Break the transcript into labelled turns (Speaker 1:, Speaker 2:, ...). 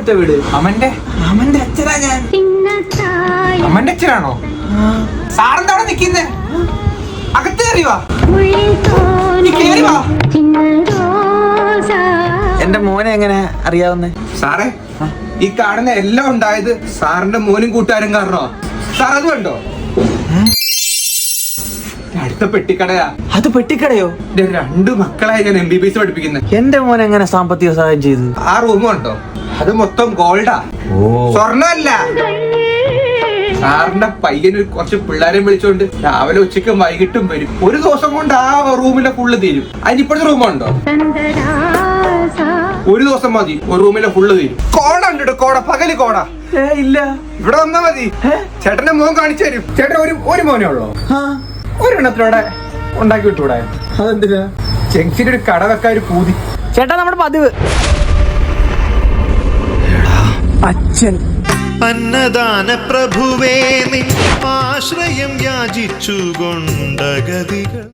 Speaker 1: എടുത്ത വീട്?
Speaker 2: അമ്മന്റെ?
Speaker 1: അമ്മന്റെ അച്ഛനാ ഞാൻ.
Speaker 2: അമ്മന്റെ അച്ഛനാണോ? സാറെന്താ അവിടെ നിക്കുന്നേ അകത്ത് കയറി വാ. നീ വാ.
Speaker 1: എന്റെ മോനെ എങ്ങനെ അറിയാവുന്നേ?
Speaker 2: സാറേ ഈ കാണുന്ന എല്ലാം ഉണ്ടായത് സാറിന്റെ മോനും കൂട്ടുകാരും കാരണോ? സാർ അത് കണ്ടോ? അടുത്ത പെട്ടിക്കടയാ.
Speaker 1: അത് പെട്ടിക്കടയോ?
Speaker 2: എന്റെ രണ്ട് മക്കളായി ഞാൻ എം ബി ബി എസ് പഠിപ്പിക്കുന്നത്
Speaker 1: എന്റെ മോൻ എങ്ങനെ സാമ്പത്തിക സഹായം ചെയ്തു?
Speaker 2: ആ റൂം ഉണ്ടോ അത് മൊത്തം ഗോൾഡാ.
Speaker 1: ഓ.
Speaker 2: സ്വർണമല്ല. സാറിന്റെ പയ്യന് കുറച്ച് പിള്ളേരെ വിളിച്ചോണ്ട് രാവിലെ ഉച്ചയ്ക്കും വൈകിട്ടും വരും. ഒരു ദിവസം കൊണ്ട് ആ റൂമിലെ ഫുള്ള് തീരും. അതിനിപ്പോഴത്തെ റൂമുണ്ടോ? ഒരു ദിവസം മതി. ഒരു റൂമിലെ ഫുള്ള് തീരും. കോട ഉണ്ട് കോട. പകൽ കോട.
Speaker 1: ഇല്ല.
Speaker 2: ഇവിടെ വന്നാ മതി? ചേട്ടന്റെ മോൻ കാണിച്ചു തരും. ചേട്ടൻ ഒരു ഒരു മോനേ ഉള്ളോ?
Speaker 1: ആ.
Speaker 2: ഒരെണ്ണത്തിലൂടെ ഉണ്ടാക്കി വിട്ടൂടെ.
Speaker 1: അതെന്തിനാ?
Speaker 2: ചെങ്ങിന്റെ ഒരു കട വെക്കാൻ ഒരു പൂതി.
Speaker 1: ചേട്ടാ നമ്മുടെ പതിവ്. അച്ഛൻ.
Speaker 3: അന്നദാന പ്രഭുവേ നിൻ ആശ്രയം യാചിച്ചു കൊണ്ടഗതികൾ